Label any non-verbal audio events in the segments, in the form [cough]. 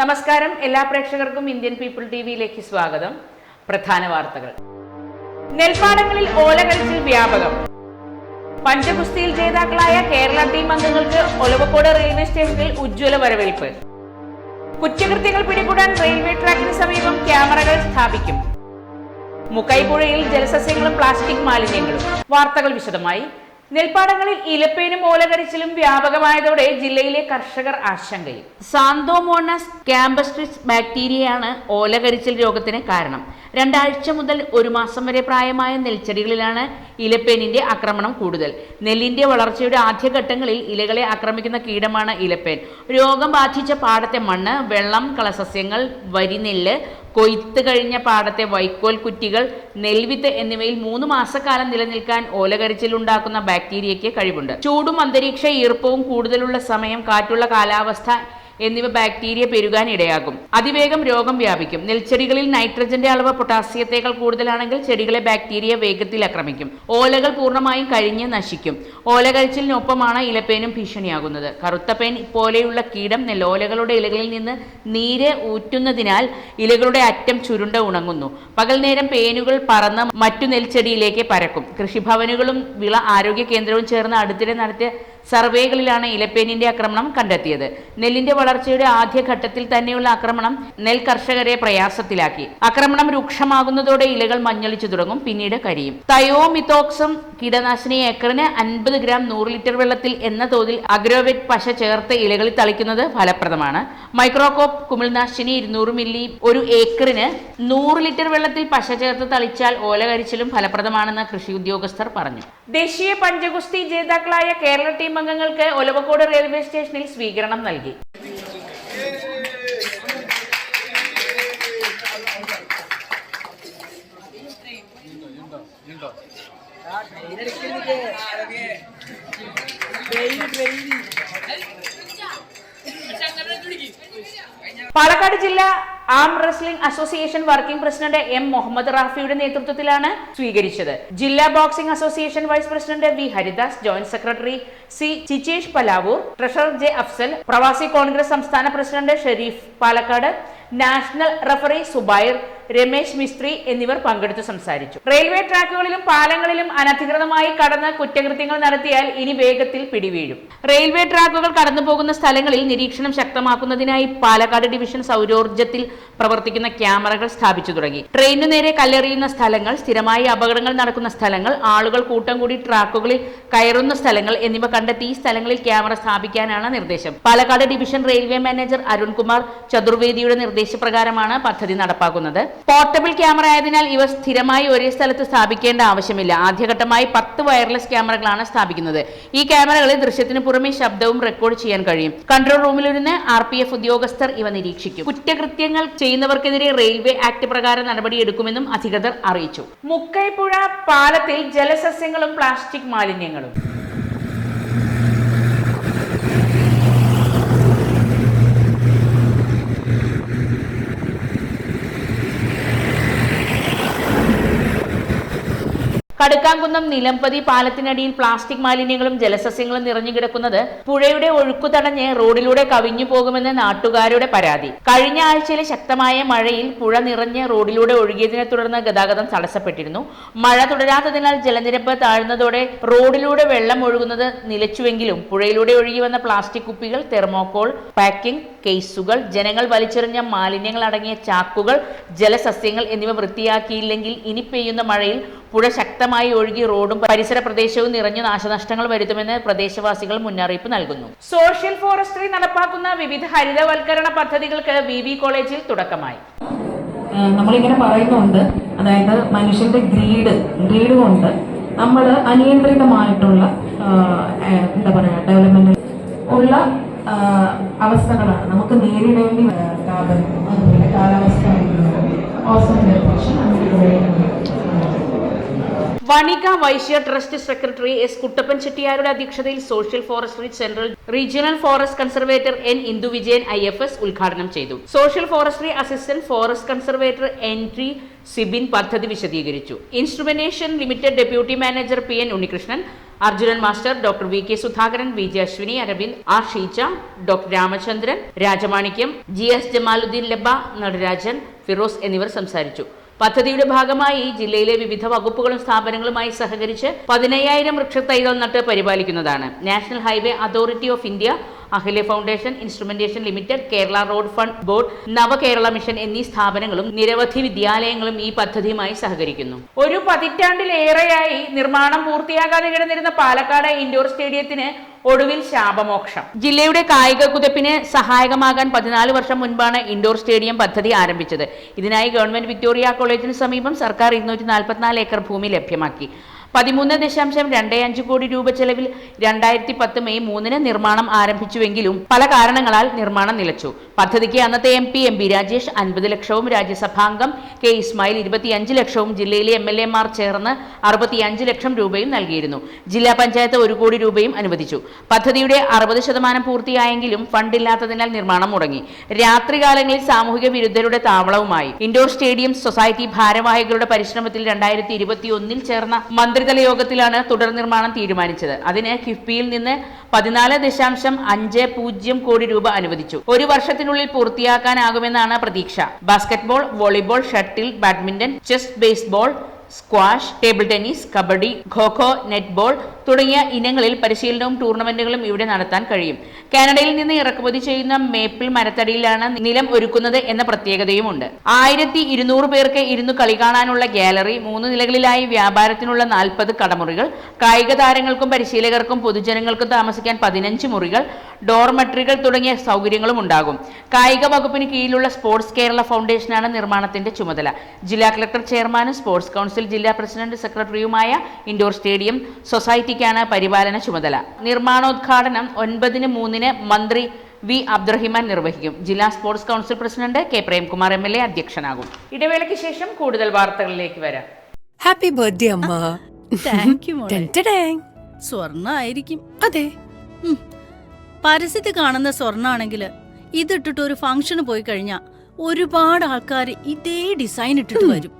നമസ്കാരം. എല്ലാ പ്രേക്ഷകർക്കും ഇന്ത്യൻ പീപ്പിൾ ടി വിയിലേക്ക് സ്വാഗതം. പ്രധാന വാർത്തകൾ. നെൽപ്പാടങ്ങളിൽ ഓലകളിച്ചിൽ വ്യാപകം. പഞ്ചഗുസ്തിയിൽ ജേതാക്കളായ കേരള ടീം അംഗങ്ങൾക്ക് ഒലവക്കോട് റെയിൽവേ സ്റ്റേഷനിൽ ഉജ്ജ്വല വരവേൽപ്പ്. കുറ്റകൃത്യങ്ങൾ പിടികൂടാൻ റെയിൽവേ ട്രാക്കിന് സമീപം ക്യാമറകൾ സ്ഥാപിക്കും. മുക്കൈപ്പുഴയിൽ ജലസസ്യങ്ങളും പ്ലാസ്റ്റിക് മാലിന്യങ്ങളും. വാർത്തകൾ വിശദമായി. നെൽപ്പാടങ്ങളിൽ ഇലപ്പേനും ഓലകരിച്ചിലും വ്യാപകമായതോടെ ജില്ലയിലെ കർഷകർ ആശങ്കയിൽ. സാന്തോമോണസ് ക്യാമ്പസ്ട്രിസ് ബാക്ടീരിയയാണ് ഓലകരിച്ചിൽ രോഗത്തിന് കാരണം. രണ്ടാഴ്ച മുതൽ ഒരു മാസം വരെ പ്രായമായ നെൽച്ചെടികളിലാണ് ഇലപ്പേനിന്റെ ആക്രമണം കൂടുതൽ. നെല്ലിന്റെ വളർച്ചയുടെ ആദ്യഘട്ടങ്ങളിൽ ഇലകളെ ആക്രമിക്കുന്ന കീടമാണ് ഇലപ്പേൻ. രോഗം ബാധിച്ച പാടത്തെ മണ്ണ് വെള്ളം കളസസ്യങ്ങൾ വരിനെല്ല് കൊയ്ത്ത് കഴിഞ്ഞ പാടത്തെ വൈക്കോൽ കുറ്റികൾ നെൽവിത്ത് എന്നിവയിൽ മൂന്ന് മാസക്കാലം നിലനിൽക്കാൻ ഓലകരിച്ചിൽ ഉണ്ടാക്കുന്ന ബാക്ടീരിയയ്ക്ക് കഴിവുണ്ട്. ചൂടും അന്തരീക്ഷ ഈർപ്പവും കൂടുതലുള്ള സമയം കാറ്റുള്ള കാലാവസ്ഥ എന്നിവ ബാക്ടീരിയ പെരുകാൻ ഇടയാകും. അതിവേഗം രോഗം വ്യാപിക്കും. നെൽച്ചെടികളിൽ നൈട്രജന്റെ അളവ് പൊട്ടാസ്യത്തേക്കാൾ കൂടുതലാണെങ്കിൽ ചെടികളെ ബാക്ടീരിയ വേഗത്തിൽ ആക്രമിക്കും. ഓലകൾ പൂർണമായും കഴിഞ്ഞ് നശിക്കും. ഓലകരിച്ചിലിനൊപ്പമാണ് ഇലപ്പേനും ഭീഷണിയാകുന്നത്. കറുത്തപ്പേൻ പോലെയുള്ള കീടം നെല്ലോലകളുടെ ഇലകളിൽ നിന്ന് നീര് ഊറ്റുന്നതിനാൽ ഇലകളുടെ അറ്റം ചുരുണ്ട ഉണങ്ങുന്നു. പകൽ നേരം പേനുകൾ പറന്ന് മറ്റു നെൽച്ചെടിയിലേക്ക് പരക്കും. കൃഷിഭവനുകളും വിള ആരോഗ്യ കേന്ദ്രവും ചേർന്ന് അടുത്തിടെ നടത്തിയ സർവേകളിലാണ് ഇലപ്പേനിന്റെ ആക്രമണം കണ്ടെത്തിയത്. നെല്ലിന്റെ വളർച്ചയുടെ ആദ്യഘട്ടത്തിൽ തന്നെയുള്ള ആക്രമണം നെൽ കർഷകരെ പ്രയാസത്തിലാക്കി. ആക്രമണം രൂക്ഷമാകുന്നതോടെ ഇലകൾ മഞ്ഞളിച്ചു തുടങ്ങും പിന്നീട് കരിയും. തയോമിത്തോക്സം കീടനാശിനി ഏക്കറിന് അൻപത് ഗ്രാം നൂറ് ലിറ്റർ വെള്ളത്തിൽ എന്ന തോതിൽ അഗ്രോവെറ്റ് പശ ചേർത്ത് ഇലകളിൽ തളിക്കുന്നത് ഫലപ്രദമാണ്. മൈക്രോകോപ്പ് കുമിൾനാശിനി ഇരുന്നൂറ് മില്ലി ഒരു ഏക്കറിന് നൂറ് ലിറ്റർ വെള്ളത്തിൽ പശ ചേർത്ത് തളിച്ചാൽ ഓലകരിച്ചിലും ഫലപ്രദമാണെന്ന് കൃഷി ഉദ്യോഗസ്ഥർ പറഞ്ഞു. ദേശീയ പഞ്ചഗുസ്തി ജേതാക്കളായ കേരള ടീം അംഗങ്ങൾക്ക് ഒലവക്കോട് റെയിൽവേ സ്റ്റേഷനിൽ സ്വീകരണം നൽകി. പാലക്കാട് ജില്ലാ arm wrestling association working president M Muhammad റാഫിയുടെ നേതൃത്വത്തിലാണ് സ്വീകരിച്ചത്. ജില്ലാ boxing association vice president V Haridas joint secretary C Chichesh Palavur treasurer J Afsal Pravasi Congress സംസ്ഥാന president Sharif Palakkad national referee Zubair Ramesh Mistry എന്നിവർ പങ്കെടുത്തു സംസാരിച്ചു. Railway ട്രാക്കുകളിലും പാലങ്ങളിലും അനധികൃതമായി കടന്ന് കുറ്റകൃത്യങ്ങൾ നടത്തിയാൽ ഇനി വേഗത്തിൽ പിടിവീഴും. റെയിൽവേ ട്രാക്കുകൾ കടന്നുപോകുന്ന സ്ഥലങ്ങളിൽ നിരീക്ഷണം ശക്തമാക്കുന്നതിനായി പാലക്കാട് ഡിവിഷൻ സൗരോർജത്തിൽ പ്രവർത്തിക്കുന്ന ക്യാമറകൾ സ്ഥാപിച്ചു തുടങ്ങി. ട്രെയിനു നേരെ കല്ലെറിയുന്ന സ്ഥലങ്ങൾ സ്ഥിരമായി അപകടങ്ങൾ നടക്കുന്ന സ്ഥലങ്ങൾ ആളുകൾ കൂട്ടം കൂടി ട്രാക്കുകളിൽ കയറുന്ന സ്ഥലങ്ങൾ എന്നിവ കണ്ടെത്തി ഈ സ്ഥലങ്ങളിൽ ക്യാമറ സ്ഥാപിക്കാനാണ് നിർദ്ദേശം. Palakkad division railway manager Arunkumar ചതുർവേദിയുടെ നിർദ്ദേശപ്രകാരമാണ് പദ്ധതി നടപ്പാക്കുന്നത്. പോർട്ടബിൾ ക്യാമറ ആയതിനാൽ ഇവ സ്ഥിരമായി ഒരേ സ്ഥലത്ത് സ്ഥാപിക്കേണ്ട ആവശ്യമില്ല. ആദ്യഘട്ടമായി പത്ത് വയർലെസ് ക്യാമറകളാണ് സ്ഥാപിക്കുന്നത്. ഈ ക്യാമറകളിൽ ദൃശ്യത്തിന് പുറമെ ശബ്ദവും റെക്കോർഡ് ചെയ്യാൻ കഴിയും. കൺട്രോൾ റൂമിലിരുന്ന് ആർ പി എഫ് ഉദ്യോഗസ്ഥർ ഇവ നിരീക്ഷിക്കും. കുറ്റകൃത്യങ്ങൾ ചെയ്യുന്നവർക്കെതിരെ റെയിൽവേ ആക്ട് പ്രകാരം നടപടിയെടുക്കുമെന്നും അധികൃതർ അറിയിച്ചു. മുക്കൈപ്പുഴ പാലത്തിൽ ജലസസ്യങ്ങളും പ്ലാസ്റ്റിക് മാലിന്യങ്ങളും. കടുക്കാംകുന്നം നിലമ്പതി പാലത്തിനടിയിൽ പ്ലാസ്റ്റിക് മാലിന്യങ്ങളും ജലസസ്യങ്ങളും നിറഞ്ഞു കിടക്കുന്നത് പുഴയുടെ ഒഴുക്കു തടഞ്ഞ് റോഡിലൂടെ കവിഞ്ഞു പോകുമെന്ന് നാട്ടുകാരുടെ പരാതി. കഴിഞ്ഞ ആഴ്ചയിലെ ശക്തമായ മഴയിൽ പുഴ നിറഞ്ഞ് റോഡിലൂടെ ഒഴുകിയതിനെ തുടർന്ന് ഗതാഗതം തടസ്സപ്പെട്ടിരുന്നു. മഴ തുടരാത്തതിനാൽ ജലനിരപ്പ് താഴ്ന്നതോടെ റോഡിലൂടെ വെള്ളം ഒഴുകുന്നത് നിലച്ചുവെങ്കിലും പുഴയിലൂടെ ഒഴുകി വന്ന പ്ലാസ്റ്റിക് കുപ്പികൾ തെർമോകോൾ പാക്കിംഗ് കേസുകൾ ജനങ്ങൾ വലിച്ചെറിഞ്ഞ മാലിന്യങ്ങൾ അടങ്ങിയ ചാക്കുകൾ ജലസസ്യങ്ങൾ എന്നിവ വൃത്തിയാക്കിയില്ലെങ്കിൽ ഇനി പെയ്യുന്ന മഴയിൽ പുഴ ശക്തമായി ഒഴുകി റോഡും പരിസര പ്രദേശവും നിറഞ്ഞു നാശനഷ്ടങ്ങൾ വരുത്തുമെന്ന് പ്രദേശവാസികൾ മുന്നറിയിപ്പ് നൽകുന്നു. സോഷ്യൽ ഫോറസ്ട്രി നടപ്പാക്കുന്ന വിവിധ ഹരിതവൽക്കരണ പദ്ധതികൾക്ക് വി വി കോളേജിൽ തുടക്കമായി. നമ്മളിങ്ങനെ പറയുന്നുണ്ട്. അതായത് മനുഷ്യന്റെ ഗ്രീഡ് ഗ്രീഡ് കൊണ്ട് നമ്മൾ അനിയന്ത്രിതമായിട്ടുള്ള എന്താ പറയുക ഡെവലപ്മെന്റ് ഉള്ള അവസ്ഥകളാണ്. നമുക്ക് നേരിടേണ്ടി കാലാവസ്ഥ ഓസോൺ ഡെപ്രഷൻ അങ്ങനെ Vanika Vaishya trust secretary S Kuttappan ചെട്ടിയാരുടെ അധ്യക്ഷതയിൽ social forestry central regional forest conservator N Indu Vijayan I F S ഉദ്ഘാടനം ചെയ്തു. Social forestry assistant forest conservator N T Sibin പദ്ധതി വിശദീകരിച്ചു. Instrumentation limited deputy manager P N Unnikrishnan Arjunan master doctor V K Sudhakaran V J Ashwini Aravind R Sheeja doctor Ramachandran Rajamanikyam G S Jamaluddin Laba Natarajan Firoz എന്നിവർ സംസാരിച്ചു. പദ്ധതിയുടെ ഭാഗമായി ജില്ലയിലെ വിവിധ വകുപ്പുകളും സ്ഥാപനങ്ങളുമായി സഹകരിച്ച് പതിനയ്യായിരം വൃക്ഷത്തൈകൾ നട്ട് പരിപാലിക്കുന്നതാണ് national highway authority of India Akhila foundation instrumentation limited Kerala road fund board Navakerala mission എന്നീ സ്ഥാപനങ്ങളും നിരവധി വിദ്യാലയങ്ങളും ഈ പദ്ധതിയുമായി സഹകരിക്കുന്നു. ഒരു പതിറ്റാണ്ടിലേറെയായി നിർമ്മാണം പൂർത്തിയാകാതെ കിടന്നിരുന്ന പാലക്കാട് ഇൻഡോർ സ്റ്റേഡിയത്തിന് ഒടുവിൽ ശാപമോക്ഷം. ജില്ലയുടെ കായിക കുതിപ്പിന് സഹായകമാകാൻ പതിനാല് വർഷം മുൻപാണ് ഇൻഡോർ സ്റ്റേഡിയം പദ്ധതി ആരംഭിച്ചത്. ഇതിനായി ഗവൺമെന്റ് വിക്ടോറിയ കോളേജിന് സമീപം സർക്കാർ ഇരുന്നൂറ്റി ഏക്കർ ഭൂമി ലഭ്യമാക്കി. പതിമൂന്ന് ദശാംശം രണ്ട് അഞ്ച് കോടി രൂപ ചെലവിൽ രണ്ടായിരത്തി പത്ത് മെയ് മൂന്നിന് നിർമ്മാണം ആരംഭിച്ചുവെങ്കിലും പല കാരണങ്ങളാൽ നിർമ്മാണം നിലച്ചു. പദ്ധതിക്ക് അന്നത്തെ M P M B Rajesh അൻപത് ലക്ഷവും രാജ്യസഭാംഗം കെ ഇസ്മായിൽ ഇരുപത്തിയഞ്ച് ലക്ഷവും ജില്ലയിലെ എം എൽ എമാർ ചേർന്ന് അറുപത്തിയഞ്ച് ലക്ഷം രൂപയും നൽകിയിരുന്നു. ജില്ലാ പഞ്ചായത്ത് ഒരു കോടി രൂപയും അനുവദിച്ചു. പദ്ധതിയുടെ അറുപത് ശതമാനം പൂർത്തിയായെങ്കിലും ഫണ്ടില്ലാത്തതിനാൽ നിർമ്മാണം മുടങ്ങി. രാത്രികാലങ്ങളിൽ സാമൂഹിക വിരുദ്ധരുടെ താവളവുമായി. ഇൻഡോർ സ്റ്റേഡിയം സൊസൈറ്റി ഭാരവാഹികളുടെ പരിശ്രമത്തിൽ രണ്ടായിരത്തി ഇരുപത്തി ചേർന്ന ചേർന്ന മന്ത്രിതല യോഗത്തിലാണ് തുടർ നിർമ്മാണം തീരുമാനിച്ചത്. അതിന് കിഫ്ബിയിൽ നിന്ന് പതിനാല് ദശാംശം അഞ്ച് പൂജ്യം കോടി രൂപ അനുവദിച്ചു. ഒരു വർഷത്തിനുള്ളിൽ പൂർത്തിയാക്കാനാകുമെന്നാണ് പ്രതീക്ഷ. Basketball volleyball shuttle badminton chess baseball squash table tennis kabaddi kho kho netball തുടങ്ങിയ ഇനങ്ങളിൽ പരിശീലനവും ടൂർണമെന്റുകളും ഇവിടെ നടത്താൻ കഴിയും. കാനഡയിൽ നിന്ന് ഇറക്കുമതി ചെയ്യുന്ന മേപ്പിൾ മരത്തടിയിലാണ് നിലം ഒരുക്കുന്നത് എന്ന പ്രത്യേകതയുമുണ്ട്. ആയിരത്തി ഇരുന്നൂറ് പേർക്ക് ഇരുന്ന് കളി കാണാനുള്ള ഗാലറി മൂന്ന് നിലകളിലായി വ്യാപാരത്തിനുള്ള നാൽപ്പത് കടമുറികൾ കായിക താരങ്ങൾക്കും പരിശീലകർക്കും പൊതുജനങ്ങൾക്കും താമസിക്കാൻ പതിനഞ്ച് മുറികൾ ഡോർമെട്രികൾ തുടങ്ങിയ സൗകര്യങ്ങളും ഉണ്ടാകും. കായിക വകുപ്പിന് കീഴിലുള്ള സ്പോർട്സ് കേരള ഫൗണ്ടേഷനാണ് നിർമ്മാണത്തിന്റെ ചുമതല. ജില്ലാ കളക്ടർ ചെയർമാനും സ്പോർട്സ് കൗൺസിൽ ജില്ലാ പ്രസിഡന്റ് സെക്രട്ടറിയുമായ ഇൻഡോർ സ്റ്റേഡിയം സൊസൈറ്റിക്കാണ് പരിപാലന ചുമതല. നിർമ്മാണോദ്ഘാടനം ഒൻപതിന് മൂന്നിന് മന്ത്രി വി അബ്ദുറഹിമാൻ നിർവഹിക്കും. ജില്ലാ sports council president K Premkumar M L A അധ്യക്ഷനാകും. ഇടവേളയ്ക്ക് ശേഷം കൂടുതൽ വാർത്തകളിലേക്ക് വരാം. ഹാപ്പി ബർത്ത്ഡേ അമ്മ. താങ്ക് യു സ്വർണ ആയിരിക്കും. അതെ. പരസ്യത്തിൽ കാണുന്ന സ്വർണാണെങ്കിൽ ഇതിട്ടിട്ട് ഒരു ഫംഗ്ഷന് പോയി കഴിഞ്ഞാ ഒരുപാട് ആൾക്കാർ ഇതേ ഡിസൈൻ ഇട്ടിട്ട് വരും.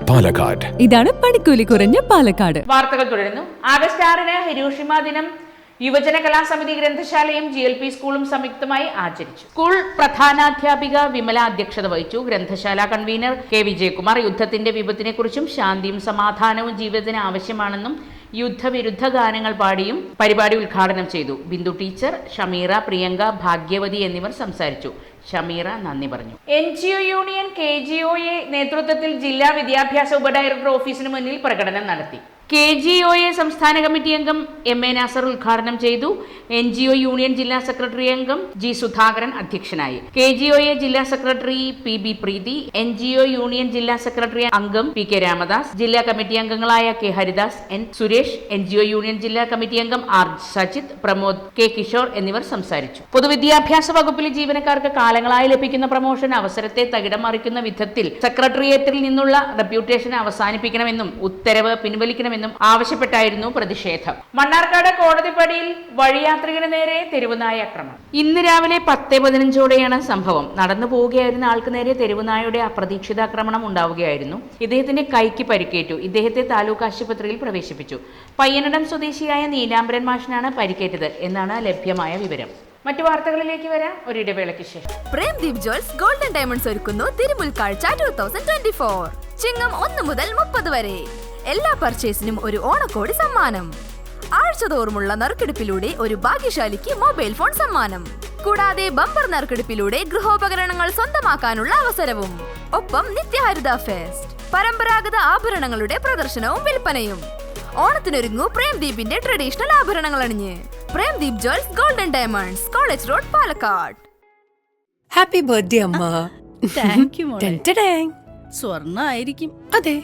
Palakkad. ഇതാണ് പണിക്കൂലി കുറഞ്ഞ പാലക്കാട്. വാർത്തകൾ തുടരുന്നു. ആഗസ്റ്റ് ആറിന് ഹിരോഷിമ ദിനം യുവജന കലാസമിതി ഗ്രന്ഥശാലയും ജി എൽ പി സ്കൂളും സംയുക്തമായി ആചരിച്ചു. സ്കൂൾ പ്രധാനാധ്യാപിക വിമല അധ്യക്ഷത വഹിച്ചു. ഗ്രന്ഥശാല കൺവീനർ കെ വിജയകുമാർ യുദ്ധത്തിന്റെ വിപത്തിനെക്കുറിച്ചും ശാന്തിയും സമാധാനവും ജീവിതത്തിന് ആവശ്യമാണെന്നും യുദ്ധവിരുദ്ധ ഗാനങ്ങൾ പാടിയും പരിപാടി ഉദ്ഘാടനം ചെയ്തു. ബിന്ദു ടീച്ചർ ഷമീറ പ്രിയങ്ക ഭാഗ്യവതി എന്നിവർ സംസാരിച്ചു. ഷമീറ നന്ദി പറഞ്ഞു. N G O union K G O A നേതൃത്വത്തിൽ ജില്ലാ വിദ്യാഭ്യാസ ഉപഡയറക്ടർ ഓഫീസിന് മുന്നിൽ പ്രകടനം നടത്തി. കെ ജി ഒ എ സംസ്ഥാന കമ്മിറ്റി അംഗം എം എ നാസർ ഉദ്ഘാടനം ചെയ്തു. എൻ ജി ഒ യൂണിയൻ ജില്ലാ സെക്രട്ടറി അംഗം ജി സുധാകരൻ അധ്യക്ഷനായി. കെ ജി ഒ എ ജില്ലാ secretary P B Preethi N G O union ജില്ലാ സെക്രട്ടറി അംഗം പി കെ രാമദാസ് ജില്ലാ കമ്മിറ്റി അംഗങ്ങളായ K Haridas N Suresh N G O union ജില്ലാ കമ്മിറ്റി അംഗം ആർ സജിത് പ്രമോദ് കെ കിഷോർ എന്നിവർ സംസാരിച്ചു. പൊതുവിദ്യാഭ്യാസ വകുപ്പിലെ ജീവനക്കാർക്ക് കാലങ്ങളായി ലഭിക്കുന്ന പ്രമോഷൻ അവസരത്തെ തകിടം മറിക്കുന്ന വിധത്തിൽ സെക്രട്ടേറിയറ്റിൽ നിന്നുള്ള റെപ്യൂട്ടേഷൻ അവസാനിപ്പിക്കണമെന്നും ഉത്തരവ് പിൻവലിക്കണമെന്നും നൽകണമെന്നും ആവശ്യപ്പെട്ടായിരുന്നു പ്രതിഷേധം. മണ്ണാർക്കാട് കോടതിപ്പടിയിൽ വഴിയാത്രികന് നേരെ തെരുവുനായ അക്രമം. ഇന്ന് രാവിലെ പത്ത് പതിനഞ്ചോടെയാണ് സംഭവം. നടന്നു പോവുകയായിരുന്ന ആൾക്ക് നേരെ തെരുവുനായയുടെ അപ്രതീക്ഷിതാക്രമണം ഉണ്ടാവുകയായിരുന്നു. ഇദ്ദേഹത്തിന്റെ കൈക്ക് പരിക്കേറ്റു. ഇദ്ദേഹത്തെ താലൂക്ക് ആശുപത്രിയിൽ പ്രവേശിപ്പിച്ചു. പയ്യനടം സ്വദേശിയായ നീലാംബരൻ മാഷിനാണ് പരിക്കേറ്റത് എന്നാണ് ലഭ്യമായ വിവരം. മറ്റു വാർത്തകളിലേക്ക് വരാം. ഒരു ഇടവേളയ്ക്ക് ശേഷം. പ്രേംദീപ് ജോൾസ് ഗോൾഡൻ ഡയമണ്ട്സ് ഒരുക്കുന്നു തിരുമുൽക്കാഴ്ച two thousand twenty four Chingam ഒന്ന് മുതൽ മുപ്പത് വരെ. എല്ലാ പർച്ചേസിനും ഒരു ഓണക്കോടി സമ്മാനം. ആഴ്ചതോറുമുള്ള നറുക്കെടുപ്പിലൂടെ ഒരു ഭാഗ്യശാലിക്ക് മൊബൈൽ ഫോൺ സമ്മാനം. കൂടാതെ ബമ്പർ നറുക്കെടുപ്പിലൂടെ ഗൃഹോപകരണങ്ങൾ സ്വന്തമാക്കാനുള്ള അവസരവും. ഒപ്പം നിത്യഹരിത ഫെസ്റ്റ് പരമ്പരാഗത ആഭരണങ്ങളുടെ പ്രദർശനവും വിൽപ്പനയും. ഓണത്തിനൊരുങ്ങു പ്രേംദീപിന്റെ ട്രഡീഷണൽ ആഭരണങ്ങൾ അണിഞ്ഞ്. Premdeep jewels golden diamonds college road Palakkad. Happy birthday അമ്മ. താങ്ക് യു മോളെ. [laughs] ടെൻ ടെഡാങ്. സ്വർണ ആയിരിക്കും അതെ.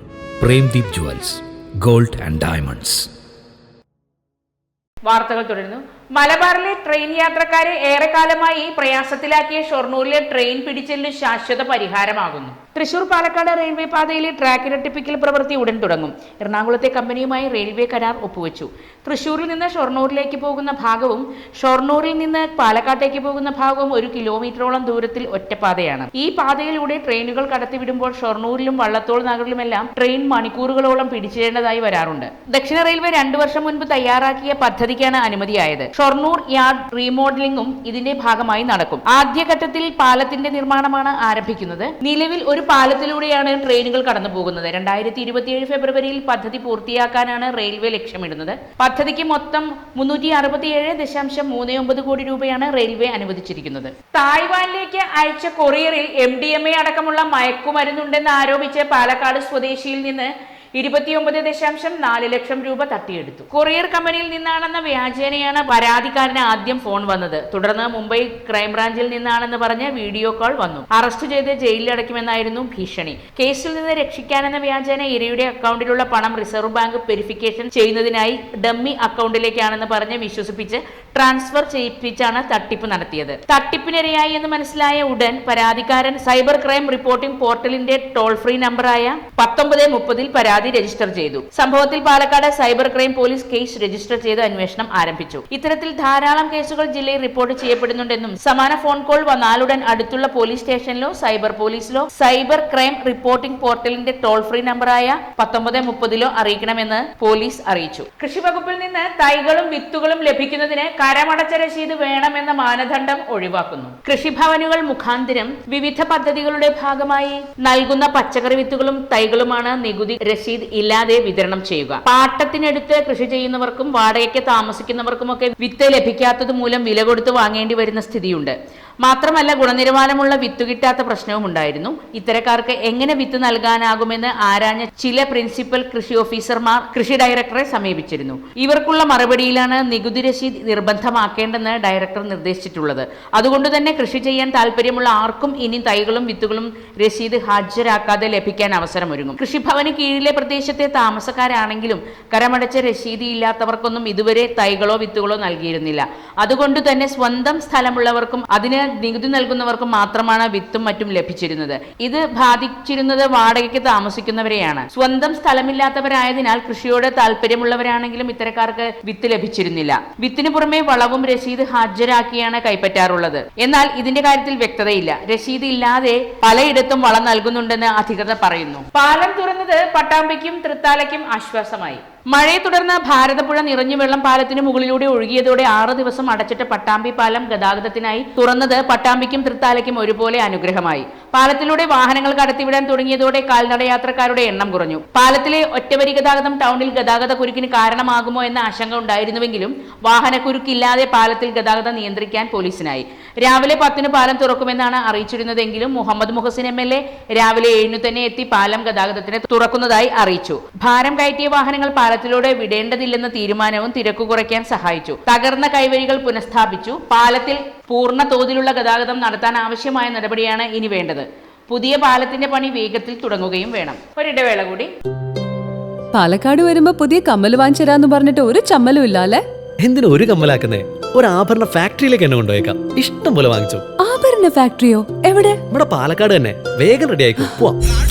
Premdeep jewels gold and diamonds. വാർത്തകൾ തുടരുന്നു. മലബാറിലെ ട്രെയിൻ യാത്രക്കാരെ ഏറെക്കാലമായി പ്രയാസത്തിലാക്കിയ ഷൊർണൂരിലെ ട്രെയിൻ പിടിച്ചലിന് ശാശ്വത പരിഹാരമാകുന്നു. തൃശൂർ പാലക്കാട് റെയിൽവേ പാതയിലെ ട്രാക്ക് ഇരട്ടിപ്പിക്കൽ പ്രവൃത്തി ഉടൻ തുടങ്ങും. എറണാകുളത്തെ കമ്പനിയുമായി റെയിൽവേ കരാർ ഒപ്പുവെച്ചു. തൃശൂരിൽ നിന്ന് ഷൊർണൂരിലേക്ക് പോകുന്ന ഭാഗവും ഷൊർണൂരിൽ നിന്ന് പാലക്കാട്ടേക്ക് പോകുന്ന ഭാഗവും ഒരു കിലോമീറ്ററോളം ദൂരത്തിൽ ഒറ്റപ്പാതയാണ്. ഈ പാതയിലൂടെ ട്രെയിനുകൾ കടത്തിവിടുമ്പോൾ ഷൊർണൂരിലും വള്ളത്തോൾ നഗറിലുമെല്ലാം ട്രെയിൻ മണിക്കൂറുകളോളം പിടിച്ചിടേണ്ടതായി വരാറുണ്ട്. ദക്ഷിണ റെയിൽവേ രണ്ടു വർഷം മുൻപ് തയ്യാറാക്കിയ പദ്ധതിക്കാണ് അനുമതിയായത്. ഷൊർണൂർ യാർഡ് റീമോഡലിംഗും ഇതിന്റെ ഭാഗമായി നടക്കും. ആദ്യഘട്ടത്തിൽ പാലത്തിന്റെ നിർമ്മാണമാണ് ആരംഭിക്കുന്നത്. നിലവിൽ ഒരു പാലത്തിലൂടെയാണ് ട്രെയിനുകൾ കടന്നു പോകുന്നത് രണ്ടായിരത്തി ഇരുപത്തിയേഴ് ഫെബ്രുവരിയിൽ പദ്ധതി പൂർത്തിയാക്കാനാണ് റെയിൽവേ ലക്ഷ്യമിടുന്നത്. പദ്ധതിക്ക് മൊത്തം മുന്നൂറ്റി അറുപത്തിയേഴ് ദശാംശം മൂന്ന് ഒമ്പത് കോടി രൂപയാണ് റെയിൽവേ അനുവദിച്ചിരിക്കുന്നത്. തായ്വാനിലേക്ക് അയച്ച കൊറിയറിൽ എം ഡി എം എ അടക്കമുള്ള മയക്കുമരുന്നുണ്ടെന്ന് ആരോപിച്ച് പാലക്കാട് സ്വദേശിയിൽ നിന്ന് ഇരുപത്തിയൊമ്പത് ദശാംശം നാല് ലക്ഷം രൂപ തട്ടിയെടുത്തു. കൊറിയർ കമ്പനിയിൽ നിന്നാണെന്ന വ്യാജേനയാണ് പരാതിക്കാരന് ആദ്യം ഫോൺ വന്നത്. തുടർന്ന് മുംബൈ ക്രൈംബ്രാഞ്ചിൽ നിന്നാണെന്ന് പറഞ്ഞ് വീഡിയോ കോൾ വന്നു. അറസ്റ്റ് ചെയ്ത് ജയിലിലടയ്ക്കുമെന്നായിരുന്നു ഭീഷണി. കേസിൽ നിന്ന് രക്ഷിക്കാനെന്ന വ്യാജേന ഇരയുടെ അക്കൗണ്ടിലുള്ള പണം റിസർവ് ബാങ്ക് വെരിഫിക്കേഷൻ ചെയ്യുന്നതിനായി ഡമ്മി അക്കൗണ്ടിലേക്കാണെന്ന് പറഞ്ഞ് വിശ്വസിപ്പിച്ച് ട്രാൻസ്ഫർ ചെയ്യിപ്പിച്ചാണ് തട്ടിപ്പ് നടത്തിയത്. തട്ടിപ്പിനിരയായി എന്ന് മനസ്സിലായ ഉടൻ പരാതിക്കാരൻ സൈബർ ക്രൈം റിപ്പോർട്ടിംഗ് പോർട്ടലിന്റെ ടോൾ ഫ്രീ നമ്പറായ പത്തൊമ്പത് മുപ്പതിൽ പരാതി രജിസ്റ്റർ ചെയ്തു. സംഭവത്തിൽ Palakkad cyber crime police case register ചെയ്ത് അന്വേഷണം ആരംഭിച്ചു. ഇത്തരത്തിൽ ധാരാളം കേസുകൾ ജില്ലയിൽ റിപ്പോർട്ട് ചെയ്യപ്പെടുന്നുണ്ടെന്നും സമാന ഫോൺ കോൾ വന്നാലുടൻ അടുത്തുള്ള പോലീസ് സ്റ്റേഷനിലോ സൈബർ പോലീസിലോ സൈബർ ക്രൈം റിപ്പോർട്ടിംഗ് പോർട്ടലിന്റെ ടോൾ ഫ്രീ നമ്പറായ പത്തൊമ്പത് മുപ്പതിലോ അറിയിക്കണമെന്ന് പോലീസ് അറിയിച്ചു. കൃഷി വകുപ്പിൽ നിന്ന് തൈകളും വിത്തുകളും ലഭിക്കുന്നതിന് കരമടച്ച രശീത് വേണമെന്ന മാനദണ്ഡം ഒഴിവാക്കുന്നു. കൃഷിഭവനുകൾ മുഖാന്തരം വിവിധ പദ്ധതികളുടെ ഭാഗമായി നൽകുന്ന പച്ചക്കറി വിത്തുകളും തൈകളുമാണ് നികുതി രസീത് ഇല്ലാതെ വിതരണം ചെയ്യുക. പാട്ടത്തിനെടുത്ത് കൃഷി ചെയ്യുന്നവർക്കും വാടകയ്ക്ക് താമസിക്കുന്നവർക്കുമൊക്കെ വിത്ത് ലഭിക്കാത്തത് മൂലം വില കൊടുത്ത് വാങ്ങേണ്ടി വരുന്ന സ്ഥിതിയുണ്ട്. മാത്രമല്ല ഗുണനിലവാരമുള്ള വിത്ത് കിട്ടാത്ത പ്രശ്നവും ഉണ്ടായിരുന്നു. ഇത്തരക്കാർക്ക് എങ്ങനെ വിത്ത് നൽകാനാകുമെന്ന് ആരാഞ്ഞ ചില പ്രിൻസിപ്പൽ കൃഷി ഓഫീസർമാർ കൃഷി ഡയറക്ടറെ സമീപിച്ചിരുന്നു. ഇവർക്കുള്ള മറുപടിയിലാണ് നികുതി രശീത് നിർബന്ധമാക്കേണ്ടെന്ന് ഡയറക്ടർ നിർദ്ദേശിച്ചിട്ടുള്ളത്. അതുകൊണ്ട് തന്നെ കൃഷി ചെയ്യാൻ താല്പര്യമുള്ള ആർക്കും ഇനി തൈകളും വിത്തുകളും രശീത് ഹാജരാക്കാതെ ലഭിക്കാൻ അവസരമൊരുങ്ങും. കൃഷിഭവന് കീഴിലെ പ്രദേശത്തെ താമസക്കാരാണെങ്കിലും കരമടച്ച രശീതി ഇല്ലാത്തവർക്കൊന്നും ഇതുവരെ തൈകളോ വിത്തുകളോ നൽകിയിരുന്നില്ല. അതുകൊണ്ട് തന്നെ സ്വന്തം സ്ഥലമുള്ളവർക്കും അതിന് നികുതി നൽകുന്നവർക്ക് മാത്രമാണ് വിത്തും മറ്റും ലഭിച്ചിരുന്നത്. ഇത് ബാധിച്ചിരുന്നത് വാടകയ്ക്ക് താമസിക്കുന്നവരെയാണ്. സ്വന്തം സ്ഥലമില്ലാത്തവരായതിനാൽ കൃഷിയോട് താല്പര്യമുള്ളവരാണെങ്കിലും ഇത്തരക്കാർക്ക് വിത്ത് ലഭിച്ചിരുന്നില്ല. വിത്തിന് പുറമെ വളവും രസീത് ഹാജരാക്കിയാണ് കൈപ്പറ്റാറുള്ളത്. എന്നാൽ ഇതിന്റെ കാര്യത്തിൽ വ്യക്തതയില്ല. രസീത് ഇല്ലാതെ പലയിടത്തും വളം നൽകുന്നുണ്ടെന്ന് അധികൃതർ പറയുന്നു. പാലം തുറന്നത് പട്ടാമ്പിക്കും തൃത്താലയ്ക്കും ആശ്വാസമായി. മഴയെ തുടർന്ന് ഭാരതപ്പുഴ നിറഞ്ഞു വെള്ളം പാലത്തിന് മുകളിലൂടെ ഒഴുകിയതോടെ ആറ് ദിവസം അടച്ചിട്ട പട്ടാമ്പി പാലം ഗതാഗതത്തിനായി തുറന്നത് പട്ടാമ്പിക്കും തൃത്താലയ്ക്കും ഒരുപോലെ അനുഗ്രഹമായി. പാലത്തിലൂടെ വാഹനങ്ങൾ കടത്തിവിടാൻ തുടങ്ങിയതോടെ കാൽനടയാത്രക്കാരുടെ എണ്ണം കുറഞ്ഞു. പാലത്തിലെ ഒറ്റവരി ഗതാഗതം ടൗണിൽ ഗതാഗത കുരുക്കിന് കാരണമാകുമോ എന്ന ആശങ്ക ഉണ്ടായിരുന്നുവെങ്കിലും വാഹനക്കുരുക്കില്ലാതെ പാലത്തിൽ ഗതാഗതം നിയന്ത്രിക്കാൻ പോലീസിനായി. രാവിലെ പത്തിന് പാലം തുറക്കുമെന്നാണ് അറിയിച്ചിരുന്നതെങ്കിലും Muhammad Muhsin M L A രാവിലെ ഏഴിനു തന്നെ എത്തി പാലം ഗതാഗതത്തിന് തുറക്കുന്നതായി അറിയിച്ചു. ഭാരം കയറ്റിയ വാഹനങ്ങൾ പാലത്തിലൂടെ വിടേണ്ടതില്ലെന്ന തീരുമാനവും തിരക്ക് കുറയ്ക്കാൻ സഹായിച്ചു. തകർന്ന കൈവരികൾ പുനഃസ്ഥാപിച്ചു. പാലത്തിൽ പൂർണ തോതിലുള്ള ഗതാഗതം നടത്താൻ ആവശ്യമായ നടപടിയാണ് ഇനി വേണ്ടത്. പുതിയ പാലത്തിന്റെ പണി വേഗത്തിൽ തുടങ്ങുകയും വേണം. ഒരിടവേള കൂടി. പാലക്കാട് വരുമ്പോ പുതിയ കമ്മൽ വാങ്ങിച്ചു പറഞ്ഞിട്ട് ഒരു ചമ്മലും ഇല്ല അല്ലേ എന്തിനു ഒരു കമ്മലാക്കുന്നേ? ഒരു ആഭരണ ഫാക്ടറിയിലേക്ക് എന്നെ കൊണ്ടുപോയേക്കാം. ഇഷ്ടം പോലെ വാങ്ങിച്ചു. ആഭരണ ഫാക്ടറിയോ? എവിടെ? ഇവിടെ പാലക്കാട് തന്നെ. വേഗം റെഡി ആയിക്കോ. പോവാം.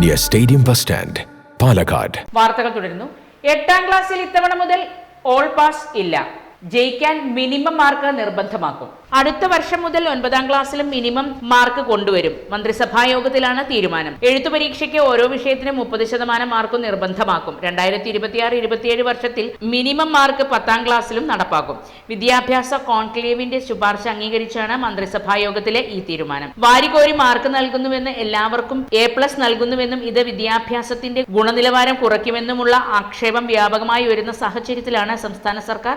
near stadium bus stand Palakkad വാർത്തകൾ തുടരുന്നു. എട്ടാം ക്ലാസ്സിൽ ഇത്തവണ മുതൽ ഓൾ പാസ് ഇല്ല. ജയിക്കാൻ മിനിമം മാർക്ക് നിർബന്ധമാക്കും. അടുത്ത വർഷം മുതൽ ഒൻപതാം ക്ലാസ്സിലും മിനിമം മാർക്ക് കൊണ്ടുവരും. മന്ത്രിസഭാ യോഗത്തിലാണ് തീരുമാനം. എഴുത്തു പരീക്ഷയ്ക്ക് ഓരോ വിഷയത്തിനും മുപ്പത് ശതമാനം മാർക്ക് നിർബന്ധമാക്കും. രണ്ടായിരത്തി ഇരുപത്തിയാറ് ഇരുപത്തിയേഴ് വർഷത്തിൽ മിനിമം മാർക്ക് പത്താം ക്ലാസ്സിലും നടപ്പാക്കും. വിദ്യാഭ്യാസ കോൺക്ലേവിന്റെ ശുപാർശ അംഗീകരിച്ചാണ് മന്ത്രിസഭാ യോഗത്തിലെ ഈ തീരുമാനം. വാരിക്കോരി മാർക്ക് നൽകുന്നുവെന്ന് എല്ലാവർക്കും എ പ്ലസ് നൽകുന്നുവെന്നും ഇത് വിദ്യാഭ്യാസത്തിന്റെ ഗുണനിലവാരം കുറയ്ക്കുമെന്നുമുള്ള ആക്ഷേപം വ്യാപകമായി വരുന്ന സാഹചര്യത്തിലാണ് സംസ്ഥാന സർക്കാർ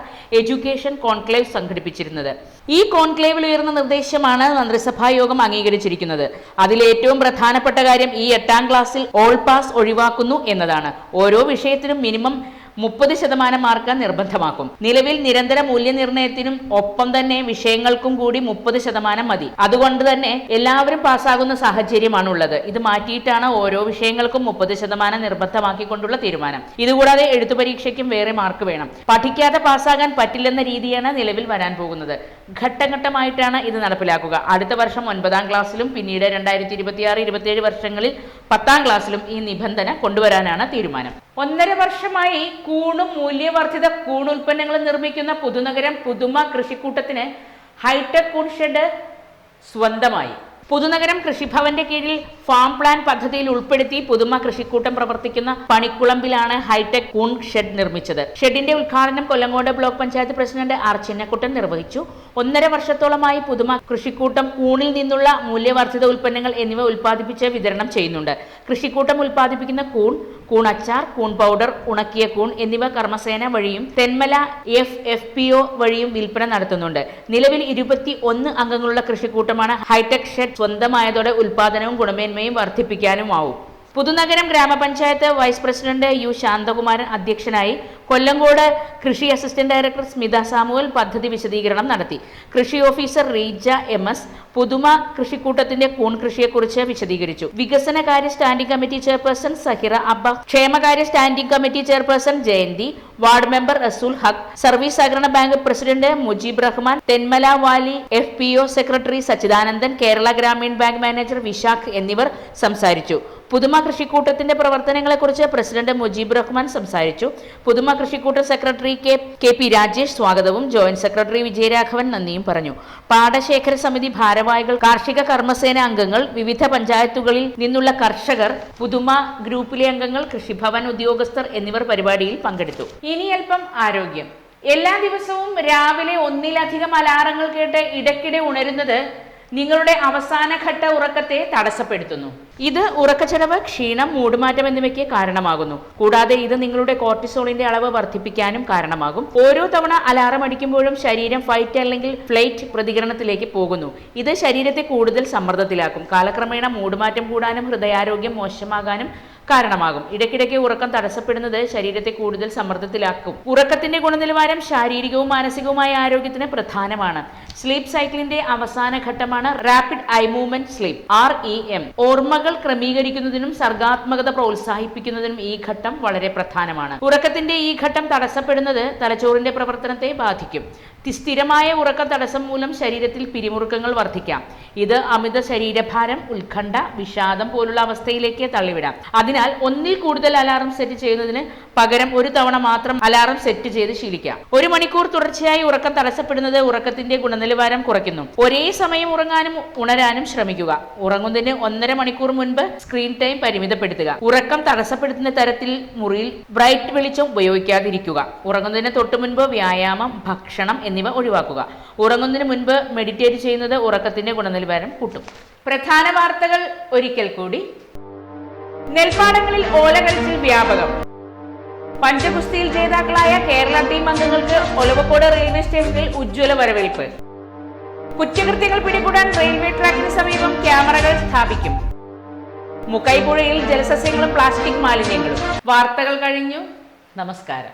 എഡ്യൂക്കേഷൻ കോൺക്ലേവ് സംഘടിപ്പിച്ചിരുന്നത്. ഈ കോൺക്ലേവിൽ ഉയർന്ന നിർദ്ദേശമാണ് മന്ത്രിസഭാ യോഗം അംഗീകരിച്ചിരിക്കുന്നത്. അതിൽ ഏറ്റവും പ്രധാനപ്പെട്ട കാര്യം ഈ എട്ടാം ക്ലാസ്സിൽ ഓൾ പാസ് ഒഴിവാക്കുന്നു എന്നതാണ്. ഓരോ വിഷയത്തിനും മിനിമം മുപ്പത് ശതമാനം മാർക്ക് നിർബന്ധമാക്കും. നിലവിൽ നിരന്തര മൂല്യനിർണയത്തിനും ഒപ്പം തന്നെ വിഷയങ്ങൾക്കും കൂടി മുപ്പത് ശതമാനം മതി. അതുകൊണ്ട് തന്നെ എല്ലാവരും പാസ്സാകുന്ന സാഹചര്യമാണ് ഉള്ളത് ഇത് മാറ്റിയിട്ടാണ് ഓരോ വിഷയങ്ങൾക്കും മുപ്പത് ശതമാനം നിർബന്ധമാക്കിക്കൊണ്ടുള്ള തീരുമാനം. ഇതുകൂടാതെ എഴുത്തു പരീക്ഷയ്ക്കും വേറെ മാർക്ക് വേണം. പഠിക്കാതെ പാസ്സാകാൻ പറ്റില്ലെന്ന രീതിയാണ് നിലവിൽ വരാൻ പോകുന്നത്. ഘട്ടഘട്ടമായിട്ടാണ് ഇത് നടപ്പിലാക്കുക. അടുത്ത വർഷം ഒൻപതാം ക്ലാസ്സിലും പിന്നീട് രണ്ടായിരത്തി ഇരുപത്തിയാറ് ഇരുപത്തിയേഴ് വർഷങ്ങളിൽ പത്താം ക്ലാസ്സിലും ഈ നിബന്ധന കൊണ്ടുവരാനാണ് തീരുമാനം. ഒന്നര വർഷമായി കൂണും മൂല്യവർദ്ധിത കൂൺ ഉൽപ്പന്നങ്ങൾ നിർമ്മിക്കുന്ന പുതുനഗരം പുതുമ കൃഷിക്കൂട്ടത്തിന് ഹൈടെക് കൂൺ ഷെഡ് സ്വന്തമായി. പുതുനഗരം കൃഷിഭവന്റെ കീഴിൽ ഫാം പ്ലാൻ പദ്ധതിയിൽ ഉൾപ്പെടുത്തി പുതുമ കൃഷിക്കൂട്ടം പ്രവർത്തിക്കുന്ന പണിക്കുളമ്പിലാണ് ഹൈടെക് കൂൺ ഷെഡ് നിർമ്മിച്ചത്. ഷെഡിന്റെ ഉദ്ഘാടനം Kollengode block panchayat president R Chinnakuttan നിർവഹിച്ചു. ഒന്നര വർഷത്തോളമായി പുതുമ കൃഷിക്കൂട്ടം കൂണിൽ നിന്നുള്ള മൂല്യവർദ്ധിത ഉൽപ്പന്നങ്ങൾ എന്നിവ ഉൽപ്പാദിപ്പിച്ച് വിതരണം ചെയ്യുന്നുണ്ട്. കൃഷിക്കൂട്ടം ഉൽപ്പാദിപ്പിക്കുന്ന കൂൺ കൂൺ അച്ചാർ കൂൺ പൗഡർ ഉണക്കിയ കൂൺ എന്നിവ കർമ്മസേന വഴിയും Thenmala F F P O വഴിയും വിൽപ്പന നടത്തുന്നുണ്ട്. നിലവിൽ ഇരുപത്തി ഒന്ന് അംഗങ്ങളുള്ള കൃഷിക്കൂട്ടമാണ് ഹൈടെക് ഷെഡ് സ്വന്തമായതോടെ ഉൽപാദനവും ഗുണമേന്മയും വർദ്ധിപ്പിക്കാനുമാവും. പുതുനഗരം ഗ്രാമപഞ്ചായത്ത് വൈസ് പ്രസിഡന്റ് യു ശാന്തകുമാരൻ അധ്യക്ഷനായി കൊല്ലങ്കോട് കൃഷി അസിസ്റ്റന്റ് ഡയറക്ടർ സ്മിത സാമുവൽ പദ്ധതി വിശദീകരണം നടത്തി. കൃഷി ഓഫീസർ റീജ എം എസ് പുതുമ കൃഷിക്കൂട്ടത്തിന്റെ കൂൺ കൃഷിയെക്കുറിച്ച് വിശദീകരിച്ചു. വികസനകാര്യ standing committee chairperson Sahira Abba ക്ഷേമകാര്യ standing committee chairperson Jayanthi ward member Rasool Haq service സഹകരണ bank president Mujeeb Rahman Thenmala valley F P O secretary Sachidanandan Kerala Grameen bank manager Vishakh എന്നിവർ സംസാരിച്ചു. പുതുമ കൃഷിക്കൂട്ടത്തിന്റെ പ്രവർത്തനങ്ങളെക്കുറിച്ച് പ്രസിഡന്റ് മുജീബ് റഹ്മാൻ സംസാരിച്ചു. Puthuma കൃഷിക്കൂട്ട secretary K K P Rajesh സ്വാഗതവും joint secretary Vijayaraghavan നന്ദിയും പറഞ്ഞു. പാടശേഖര സമിതി ഭാരവാഹികൾ കാർഷിക കർമ്മസേന അംഗങ്ങൾ വിവിധ പഞ്ചായത്തുകളിൽ നിന്നുള്ള കർഷകർ പുതുമ ഗ്രൂപ്പിലെ അംഗങ്ങൾ കൃഷിഭവൻ ഉദ്യോഗസ്ഥർ എന്നിവർ പരിപാടിയിൽ പങ്കെടുത്തു. ഇനി അല്പം ആരോഗ്യം. എല്ലാ ദിവസവും രാവിലെ ഒന്നിലധികം അലാറങ്ങൾ കേട്ട് ഇടയ്ക്കിടെ ഉണരുന്നത് നിങ്ങളുടെ അവസാന ഘട്ട ഉറക്കത്തെ തടസ്സപ്പെടുത്തുന്നു. ഇത് ഉറക്കച്ചെലവ് ക്ഷീണം മൂടുമാറ്റം എന്നിവയ്ക്ക് കാരണമാകുന്നു. കൂടാതെ ഇത് നിങ്ങളുടെ കോർട്ടിസോളിന്റെ അളവ് വർദ്ധിപ്പിക്കാനും കാരണമാകും. ഓരോ തവണ അലാറം അടിക്കുമ്പോഴും ശരീരം ഫൈറ്റ് അല്ലെങ്കിൽ ഫ്ലൈറ്റ് പ്രതികരണത്തിലേക്ക് പോകുന്നു. ഇത് ശരീരത്തെ കൂടുതൽ സമ്മർദ്ദത്തിലാക്കും. കാലക്രമേണ മൂടുമാറ്റം കൂടാനും ഹൃദയാരോഗ്യം മോശമാകാനും കാരണമാകും. ഇടയ്ക്കിടയ്ക്ക് ഉറക്കം തടസ്സപ്പെടുന്നത് ശരീരത്തെ കൂടുതൽ സമ്മർദ്ദത്തിലാക്കും. ഉറക്കത്തിന്റെ ഗുണനിലവാരം ശാരീരികവും മാനസികവുമായ ആരോഗ്യത്തിന് പ്രധാനമാണ്. സ്ലീപ്പ് സൈക്കിളിന്റെ അവസാന ഘട്ടമാണ് rapid eye movement sleep R E M ഓർമ്മകൾ ക്രമീകരിക്കുന്നതിനും സർഗാത്മകത പ്രോത്സാഹിപ്പിക്കുന്നതിനും ഈ ഘട്ടം വളരെ പ്രധാനമാണ്. ഉറക്കത്തിന്റെ ഈ ഘട്ടം തടസ്സപ്പെടുന്നത് തലച്ചോറിന്റെ പ്രവർത്തനത്തെ ബാധിക്കും. സ്ഥിരമായ ഉറക്ക തടസ്സം മൂലം ശരീരത്തിൽ പിരിമുറുക്കങ്ങൾ വർദ്ധിക്കാം. ഇത് അമിത ശരീരഭാരം ഉത്കണ്ഠ വിഷാദം പോലുള്ള അവസ്ഥയിലേക്ക് തള്ളിവിടാം. അതിനാൽ ഒന്നിൽ കൂടുതൽ അലാറം സെറ്റ് ചെയ്യുന്നതിന് പകരം ഒരു തവണ മാത്രം അലാറം സെറ്റ് ചെയ്ത് ശീലിക്കാം. ഒരു മണിക്കൂർ തുടർച്ചയായി ഉറക്കം തടസ്സപ്പെടുന്നത് ഉറക്കത്തിന്റെ ഗുണനിലവാരം കുറയ്ക്കുന്നു. ഒരേ സമയം ഉറങ്ങാനും ഉണരാനും ശ്രമിക്കുക. ഉറങ്ങുന്നതിന് ഒന്നര മണിക്കൂർ മുൻപ് സ്ക്രീൻ ടൈം പരിമിതപ്പെടുത്തുക. ഉറക്കം തടസ്സപ്പെടുത്തുന്ന തരത്തിൽ മുറിയിൽ ബ്രൈറ്റ് വെളിച്ചം ഉപയോഗിക്കാതിരിക്കുക. ഉറങ്ങുന്നതിന് തൊട്ടു മുൻപ് വ്യായാമം ഭക്ഷണം എന്നിവ ഒഴിവാക്കുക. ഉറങ്ങുന്നതിന് മുൻപ് മെഡിറ്റേറ്റ് ചെയ്യുന്നത് ഉറക്കത്തിന്റെ ഗുണനിലവാരം കൂട്ടും. പ്രധാന വാർത്തകൾ ഒരിക്കൽ കൂടി. നെൽപ്പാടങ്ങളിൽ ഓലകളിച്ചിൽ വ്യാപകം. പഞ്ചഗുസ്തിയിൽ ജേതാക്കളായ കേരള ടീം അംഗങ്ങൾക്ക് ഒലവക്കോട് റെയിൽവേ സ്റ്റേഷനിൽ ഉജ്ജ്വല വരവേൽപ്പ്. കുറ്റകൃത്യങ്ങൾ പിടികൂടാൻ റെയിൽവേ ട്രാക്കിന് സമീപം ക്യാമറകൾ സ്ഥാപിക്കും. മുക്കൈപ്പുഴയിൽ ജലസസ്യങ്ങളും പ്ലാസ്റ്റിക് മാലിന്യങ്ങളും. വാർത്തകൾ കഴിഞ്ഞു. നമസ്കാരം.